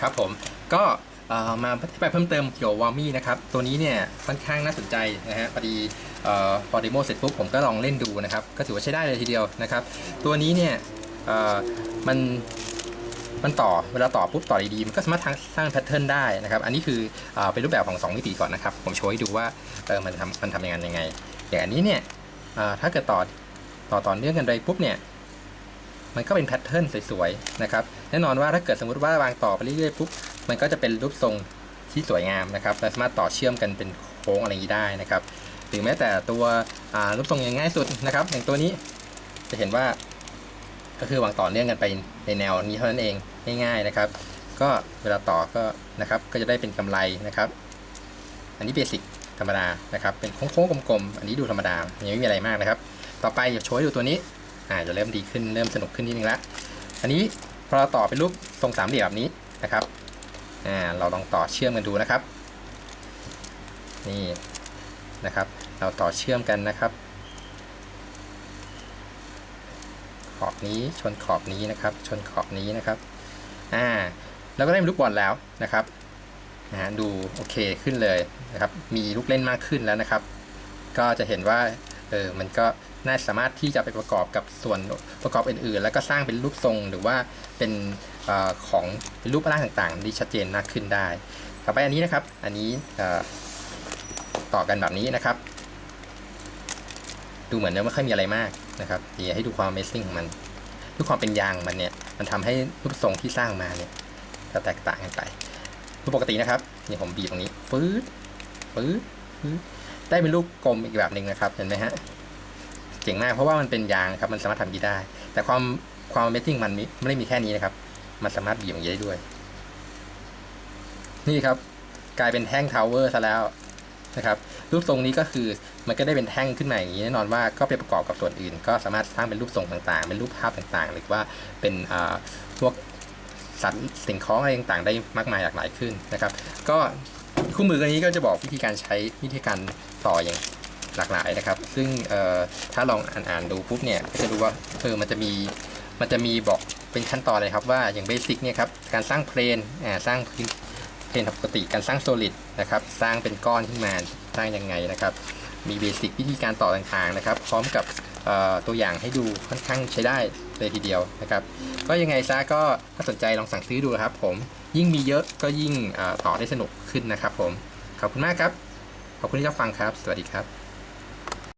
ครับผมก็มาอธิบายเพิ่มเติมเกี่ยววอร์มี่นะครับ ตัวนี้เนี่ยค่อนข้างน่าสนใจนะฮะพอดีพอเดโมเสร็จปุ๊บผมก็ลองเล่นดูนะครับ ก็ถือว่าใช้ได้เลยทีเดียวนะครับ ตัวนี้เนี่ยมันมันต่อเวลาต่อปุ๊บต่อดีๆมันก็สามารถทางสร้างแพทเทิร์นได้นะครับ อันนี้คือเอเป็นรูปแบบของ 2 มิติก่อนนะครับ ผมโชว์ให้ดูว่าเออมันทำมันทำยังไงยังไงอย่างอันนี้เนี่ยถ้าเกิดต่อต่อต่อเนื่องกันไปปุ๊บเนี่ย มันก็เป็นแพทเทิร์นสวยๆนะครับแน่นอนว่าถ้าเกิดสมมติว่าวางต่อไปเรื่อยๆปุ๊บมันก็จะเป็นรูปทรงที่สวยงามนะครับและสามารถต่อเชื่อมกันเป็นโค้งอะไรอย่างนี้ได้นะครับหรือแม้แต่ตัวรูปทรงอย่างง่ายสุดนะครับ อย่างตัวนี้จะเห็นว่าก็คือวางต่อเนื่องกันไปในแนวนี้เท่านั้นเองง่ายๆนะครับ ก็เวลาต่อก็นะครับก็จะได้เป็นกำไรนะครับ อันนี้เบสิกธรรมดานะครับเป็นโค้งๆกลมๆ อันนี้ดูธรรมดายังไม่มีอะไรมากนะครับ ต่อไปอยากโชว์ให้ดูตัวนี้ อ่าจะเริ่มดีขึ้นเริ่มสนุกขึ้นนิดนึงละอันนี้พอเราต่อเป็นรูปทรงสามเหลี่ยมแบบนี้นะครับอ่าเราลองต่อเชื่อมกันดูนะครับ นี่นะครับ เราต่อเชื่อมกันนะครับ ขอบนี้ชนขอบนี้นะครับ ชนขอบนี้นะครับอ่าเราก็ได้เป็นลูกบอลแล้วนะครับนะดูโอเคขึ้นเลยนะครับ มีลูกเล่นมากขึ้นแล้วนะครับ ก็จะเห็นว่า เออมันก็น่าสามารถที่จะไปประกอบกับส่วนประกอบอื่นๆ แล้วก็สร้างเป็นรูปทรงหรือว่าเป็นออของเป็นรูปร่างต่างๆที่ชัดเจนมากขึ้นได้ ต่อไปอันนี้นะครับ อันนี้ต่อกันแบบนี้นะครับ ดูเหมือนจะไม่ค่อยมีอะไรมากนะครับเดี๋ยวให้ดูความ Amazing ของมันดูความเป็นยางมันเนี่ยมันทำให้รูปทรงที่สร้างมาเนี่ยจะแตกต่างกันไปรูปปกตินะครับนี่ผมบีบตรงนี้ฟืดฟืดฟืด ได้เป็นรูปกลมอีกแบบหนึ่งนะครับ เห็นไหมฮะ เจ๋งมากเพราะว่ามันเป็นยางครับ มันสามารถทำอย่างนี้ได้ แต่ความความ Amazing มันมไม่ได้มีแค่นี้นะครับ มันสามารถบีบอย่างนี้ได้ด้วย นี่ครับ กลายเป็นแท่งทาวเวอร์ซะแล้วนะครับ รูปทรงนี้ก็คือมันก็ได้เป็นแท่งขึ้นมาอย่างนี้แน่นอนว่าก็ไปประกอบกับส่วนอื่น ก็สามารถสร้างเป็นรูปทรงต่างๆ เป็นรูปภาพต่างๆ หรือว่าเป็นพวกสัตว์สิ่งของอะไรต่างๆ ได้มากมายหลากหลายขึ้นนะครับ ก็ คู่มืออันนี้ก็จะบอกวิธีการใช้วิธีการต่ออย่างหลากหลายนะครับ ซึ่งถ้าลองอ่านๆดูปุ๊บเนี่ยก็จะรู้ว่าเออมันจะมีมันจะมีบอกเป็นขั้นตอนเลยครับว่าอย่างเบสิกเนี่ยครับการสร้างเพลนสร้างพื้นเพลนปกติการสร้างโซลิดนะครับสร้างเป็นก้อนขึ้นมาสร้างยังไงนะครับ มีเบสิกวิธีการต่อต่างๆนะครับ พร้อมกับ ตัวอย่างให้ดูค่อนข้างใช้ได้เลยทีเดียวนะครับก็ยังไงซะก็ถ้าสนใจลองสั่งซื้อดูครับผมยิ่งมีเยอะก็ยิ่งต่อได้สนุกขึ้นนะครับผมขอบคุณมากครับขอบคุณที่รับฟังครับ สวัสดีครับ